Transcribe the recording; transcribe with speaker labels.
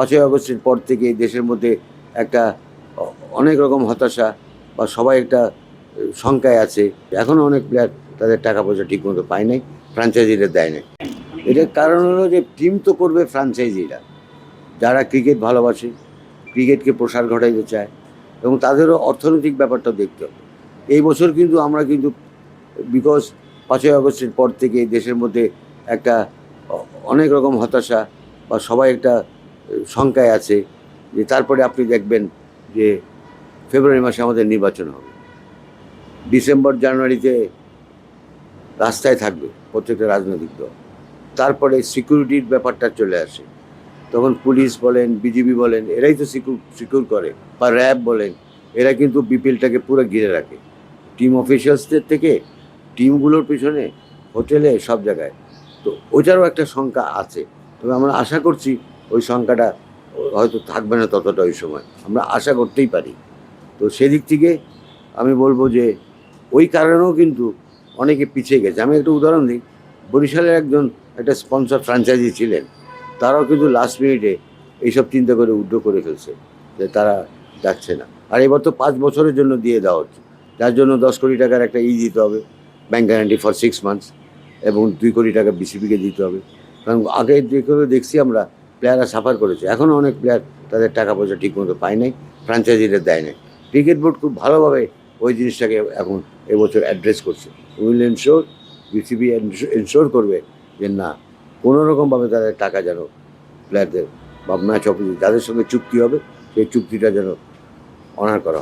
Speaker 1: পাঁচই আগস্টের পর থেকে দেশের মধ্যে একটা অনেক রকম হতাশা বা সবাই একটা শঙ্কায় আছে। এখনও অনেক প্লেয়ার তাদের টাকা পয়সা ঠিকমতো পায় নাই ফ্র্যাঞ্চাইজিরা দেয় নাই। এটার কারণ হলো যে টিম তো করবে ফ্র্যাঞ্চাইজিরা যারা ক্রিকেট ভালোবাসে ক্রিকেটকে প্রসার ঘটাইতে চায় এবং তাদেরও অর্থনৈতিক ব্যাপারটা দেখতে হবে। এই বছর কিন্তু আমরা কিন্তু বিকজ পাঁচই আগস্টের পর থেকে দেশের মধ্যে একটা অনেক রকম হতাশা বা সবাই একটা শঙ্কায় আছে যে তারপরে আপনি দেখবেন যে ফেব্রুয়ারি মাসে আমাদের নির্বাচন হবে। ডিসেম্বর, জানুয়ারিতে রাস্তায় থাকবে প্রত্যেকটা রাজনৈতিক দল। তারপরে সিকিউরিটির ব্যাপারটা চলে আসে। তখন পুলিশ বলেন, বিজিবি বলেন, এরাই তো সিকিউর সিকিউর করে। বা র্যাব বলেন, এরা কিন্তু বিপিএলটাকে পুরো ঘিরে রাখে। টিম অফিসিয়ালসদের থেকে টিমগুলোর পিছনে, হোটেলে, সব জায়গায়। তো ওইটারও একটা সংখ্যা আছে। তবে আমরা আশা করছি ওই সংখ্যাটা হয়তো থাকবে না ততটা ওই সময়। আমরা আশা করতেই পারি। তো সেদিক থেকে আমি বলব যে ওই কারণেও কিন্তু অনেকে পিছিয়ে গেছে। আমি একটা উদাহরণ দিই। বরিশালের একজন একটা স্পন্সর ফ্র্যাঞ্চাইজি ছিলেন। তারাও কিন্তু লাস্ট মিনিটে এইসব চিন্তা করে উড্ড করে ফেলছে যে তারা যাচ্ছে না। আর এবার তো পাঁচ বছরের জন্য দিয়ে দেওয়া হচ্ছে। যার জন্য দশ কোটি টাকার একটা ই দিতে হবে bank guarantee for six months এবং দুই কোটি টাকা বিসিবিকে দিতে হবে। কারণ আগে যেগুলো দেখছি আমরা প্লেয়াররা সাফার করেছে। এখনও অনেক প্লেয়ার তাদের টাকা পয়সা ঠিকমতো পায় নাই ফ্রাঞ্চাইজিরা দেয় নাই। ক্রিকেট বোর্ড খুব ভালোভাবে ওই জিনিসটাকে এখন এবছর অ্যাড্রেস করছে। উইল এনশোর বিসিবি এনশোর করবে যে না কোনো রকমভাবে তাদের টাকা যেন প্লেয়ারদের বা ম্যাচ অফিস যাদের সঙ্গে চুক্তি হবে, সেই চুক্তিটা যেন অনার করা হয়।